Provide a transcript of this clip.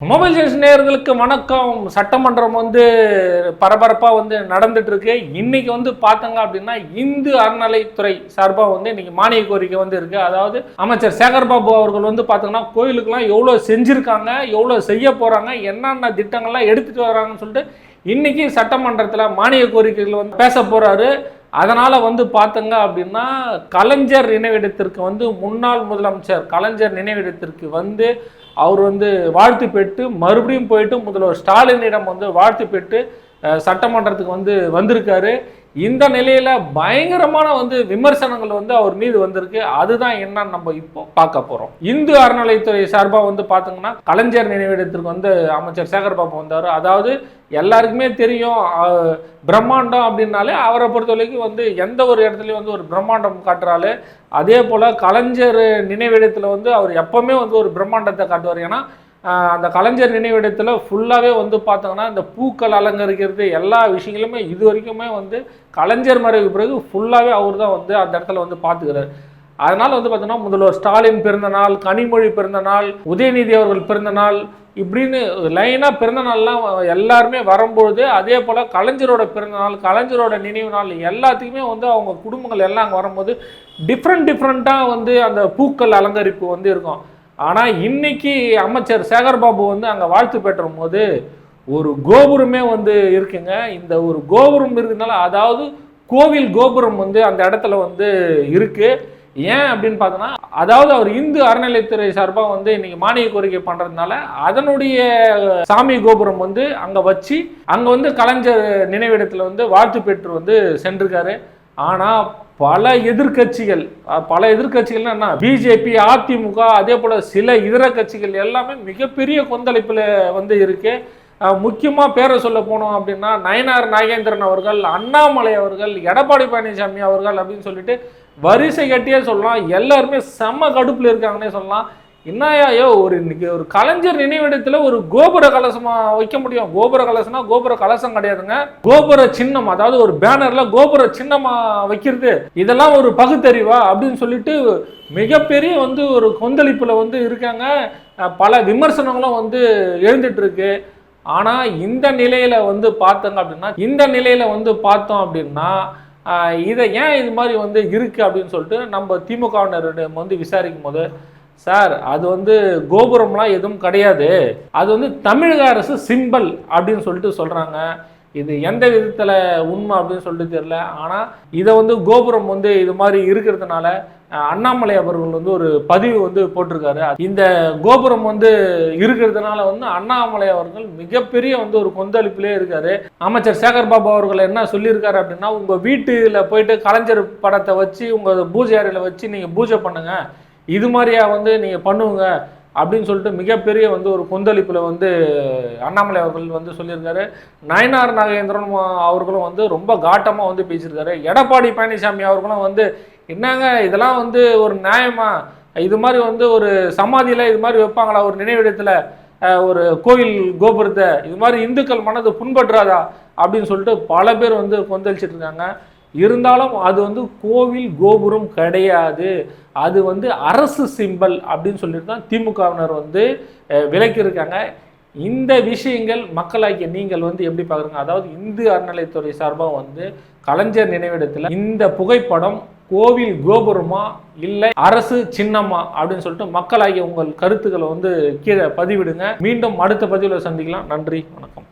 Mobile நேயர்களுக்கு வணக்கம். சட்டமன்றம் வந்து பரபரப்பாக வந்து நடந்துட்டு இருக்கு இன்னைக்கு வந்து பார்த்தங்க அப்படின்னா இந்து அறநிலைத்துறை சார்பாக வந்து இன்னைக்கு மானிய கோரிக்கை வந்து இருக்கு. அதாவது அமைச்சர் சேகர்பாபு அவர்கள் வந்து பார்த்தீங்கன்னா கோயிலுக்கெல்லாம் எவ்வளோ செஞ்சுருக்காங்க எவ்வளோ செய்ய போகிறாங்க என்னென்ன திட்டங்கள்லாம் எடுத்துகிட்டு வராங்கன்னு சொல்லிட்டு இன்னைக்கு சட்டமன்றத்தில் மானிய கோரிக்கைகள் வந்து பேச போகிறாரு அதனால் வந்து பார்த்தங்க அப்படின்னா கலைஞர் நினைவிடத்திற்கு வந்து முன்னாள் முதலமைச்சர் கலைஞர் நினைவிடத்திற்கு வந்து அவர் வந்து வாழ்த்து பெற்று மறுபடியும் போயிட்டு முதல்வர் ஸ்டாலினிடம் வந்து வாழ்த்து பெற்று சட்டமன்றத்துக்கு வந்து வந்திருக்காரு. இந்த நிலையில் பயங்கரமான வந்து விமர்சனங்கள் வந்து அவர் மீது வந்திருக்கு. அதுதான் என்னன்னு நம்ம இப்போ பார்க்க போகிறோம் இந்து அறநிலைத்துறை சார்பாக வந்து பார்த்தீங்கன்னா கலைஞர் நினைவிடத்திற்கு வந்து அமைச்சர் சேகர் பாபு வந்தார். அதாவது எல்லாருக்குமே தெரியும் பிரம்மாண்டம் அப்படின்னாலே அவரை பொறுத்த வரைக்கும் வந்து எந்த ஒரு இடத்துலையும் வந்து ஒரு பிரம்மாண்டம் காட்டுறாரு. அதே போல் கலைஞர் நினைவிடத்தில் வந்து அவர் எப்போவுமே வந்து ஒரு பிரம்மாண்டத்தை காட்டுவார். ஏன்னா அந்த கலைஞர் நினைவிடத்தில் ஃபுல்லாகவே வந்து பார்த்தோங்கன்னா இந்த பூக்கள் அலங்கரிக்கிறது எல்லா விஷயங்களுமே இது வரைக்குமே வந்து கலைஞர் மறைவுக்கு பிறகு ஃபுல்லாகவே அவர் தான் வந்து அந்த இடத்துல வந்து பார்த்துக்கிறார். அதனால் வந்து பார்த்தோன்னா முதல்வர் ஸ்டாலின் பிறந்த நாள் கனிமொழி பிறந்த நாள் உதயநிதி அவர்கள் பிறந்த நாள் இப்படின்னு லைனாக பிறந்த நாள்லாம் எல்லாருமே வரும்பொழுது அதே போல் கலைஞரோட பிறந்த நாள் கலைஞரோட நினைவு நாள் எல்லாத்துக்குமே வந்து அவங்க குடும்பங்கள் எல்லாம் அங்கே வரும்போது டிஃப்ரெண்ட் டிஃப்ரெண்ட்டாக வந்து அந்த பூக்கள் அலங்கரிப்பு வந்து இருக்கும். ஆனால் இன்னைக்கு அமைச்சர் சேகர்பாபு வந்து அங்கே வாழ்த்து பெற்றும் போது ஒரு கோபுரமே வந்து இருக்குங்க. இந்த ஒரு கோபுரம் இருக்கிறதுனால அதாவது கோவில் கோபுரம் வந்து அந்த இடத்துல வந்து இருக்கு. ஏன் அப்படின்னு பார்த்தோன்னா அதாவது அவர் இந்து அறநிலைத்துறை சார்பாக வந்து இன்னைக்கு மானிய கோரிக்கை பண்ணுறதுனால அதனுடைய சாமி கோபுரம் வந்து அங்கே வச்சு அங்கே வந்து கலைஞர் நினைவிடத்தில் வந்து வாழ்த்து பெற்று வந்து சென்றிருக்காரு. ஆனால் பல எதிர்க்கட்சிகள் பல எதிர்கட்சிகள்னா என்ன? பிஜேபி அதிமுக அதே போல் சில இதர கட்சிகள் எல்லாமே மிகப்பெரிய கொந்தளிப்பில் வந்து இருக்கு. முக்கியமாக பேரை சொல்ல போனோம் அப்படின்னா நயனார் நாகேந்திரன் அவர்கள் அண்ணாமலை அவர்கள் எடப்பாடி பழனிசாமி அவர்கள் அப்படின்னு சொல்லிட்டு வரிசை கட்டியே சொல்லலாம். எல்லாருமே செம்ம கடுப்பில் இருக்காங்கன்னே சொல்லலாம். என்னையா ஒரு இன்னைக்கு ஒரு கலைஞர் நினைவிடத்தில் ஒரு கோபுர கலசமா வைக்க முடியும். கோபுர கலசம்னா கோபுர கலசம் கிடையாதுங்க. கோபுர சின்னம் அதாவது ஒரு பேனர்ல கோபுர சின்னமா வைக்கிறது. இதெல்லாம் ஒரு பகுத்தறிவா அப்படின்னு சொல்லிட்டு மிகப்பெரிய வந்து ஒரு கொந்தளிப்புல வந்து இருக்காங்க. பல விமர்சனங்களும் வந்து எழுந்துட்டு இருக்கு. ஆனா இந்த நிலையில வந்து பார்த்தோங்க அப்படின்னா இந்த நிலையில வந்து பார்த்தோம் அப்படின்னா இதை ஏன் இது மாதிரி வந்து இருக்கு அப்படின்னு சொல்லிட்டு நம்ம திமுகவினரிடம் வந்து விசாரிக்கும் போது சார் அது வந்து கோபுரம்லாம் எதுவும் கிடையாது. அது வந்து தமிழக அரசு சிம்பல் அப்படின்னு சொல்லிட்டு சொல்றாங்க. இது எந்த விதத்தில் உண்மை அப்படின்னு சொல்லிட்டு தெரியல. ஆனால் இதை வந்து கோபுரம் வந்து இது மாதிரி இருக்கிறதுனால அண்ணாமலை அவர்கள் வந்து ஒரு பதிவு வந்து போட்டிருக்காரு. இந்த கோபுரம் வந்து இருக்கிறதுனால வந்து அண்ணாமலை அவர்கள் மிகப்பெரிய வந்து ஒரு கொந்தளிப்பிலே இருக்காரு. அமைச்சர் சேகர் பாபு அவர்கள் என்ன சொல்லியிருக்காரு அப்படின்னா உங்க வீட்டில் போயிட்டு கலைஞர் படத்தை வச்சு உங்க பூஜை அறையில் வச்சு நீங்க பூஜை பண்ணுங்க. இது மாதிரியா வந்து நீங்கள் பண்ணுவோங்க அப்படின்னு சொல்லிட்டு மிகப்பெரிய வந்து ஒரு கொந்தளிப்பில் வந்து அண்ணாமலை அவர்கள் வந்து சொல்லியிருக்காரு நயனார் நாகேந்திரன் அவர்களும் வந்து ரொம்ப காட்டமாக வந்து பேசியிருக்காரு எடப்பாடி பழனிசாமி அவர்களும் வந்து என்னங்க இதெல்லாம் வந்து ஒரு நியாயமா? இது மாதிரி வந்து ஒரு சமாதியில் இது மாதிரி வைப்பாங்களா? ஒரு நினைவிடத்தில் ஒரு கோவில் கோபுரத்தை? இது மாதிரி இந்துக்கள் மனது புண்பற்றாதா அப்படின்னு சொல்லிட்டு பல பேர் வந்து கொந்தளிச்சிட்டு இருக்காங்க இருந்தாலும் அது வந்து கோவில் கோபுரம் கிடையாது. அது வந்து அரசு சிம்பல் அப்படின்னு சொல்லிட்டு தான் திமுகவினர் வந்து விலக்கியிருக்காங்க இந்த விஷயங்கள் மக்களாகிய நீங்கள் வந்து எப்படி பார்க்குறீங்க? அதாவது இந்து அறநிலைத்துறை சார்பாக வந்து கலைஞர் நினைவிடத்தில் இந்த புகைப்படம் கோவில் கோபுரமா இல்லை அரசு சின்னமா அப்படின்னு சொல்லிட்டு மக்களாகிய உங்கள் கருத்துக்களை வந்து கீழே பதிவிடுங்க. மீண்டும் அடுத்த பதிவில் சந்திக்கலாம். நன்றி. வணக்கம்.